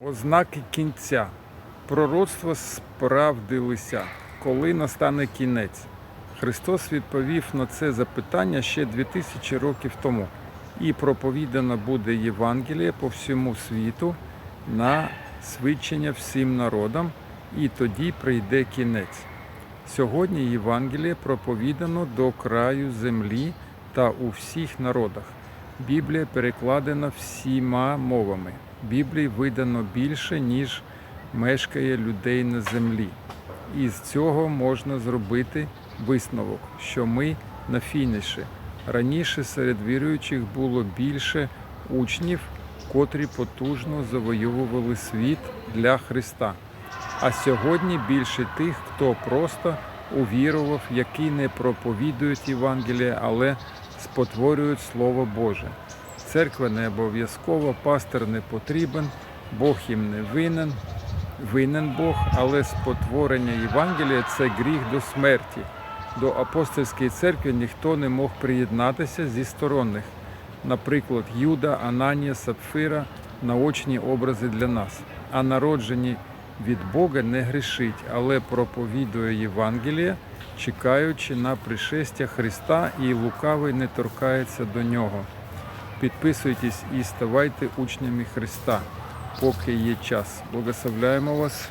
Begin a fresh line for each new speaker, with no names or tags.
Ознаки кінця. Пророцтва справдилися, коли настане кінець. Христос відповів на це запитання ще 2000 років тому. І проповідано буде Євангеліє по всьому світу на свідчення всім народам, і тоді прийде кінець. Сьогодні Євангеліє проповідано до краю землі та у всіх народах. Біблія перекладена всіма мовами. Біблії видано більше, ніж мешкає людей на землі. І з цього можна зробити висновок, що ми на фініші. Раніше серед віруючих було більше учнів, котрі потужно завоювали світ для Христа. А сьогодні більше тих, хто просто увірував, які не проповідують Євангелія, але спотворюють Слово Боже. Церква не обов'язкова, пастор не потрібен, Бог їм не винен, винен Бог, але спотворення Євангелія це гріх до смерті. До апостольської церкви ніхто не мог приєднатися зі сторонних. Наприклад, Юда, Ананія, Сапфира наочні образи для нас. А народжені від Бога не грішить, але проповідує Євангеліє, чекаючи на пришестя Христа, і лукавий не торкається до нього. Підписуйтесь і ставайте учнями Христа, поки є час. Благословляємо вас.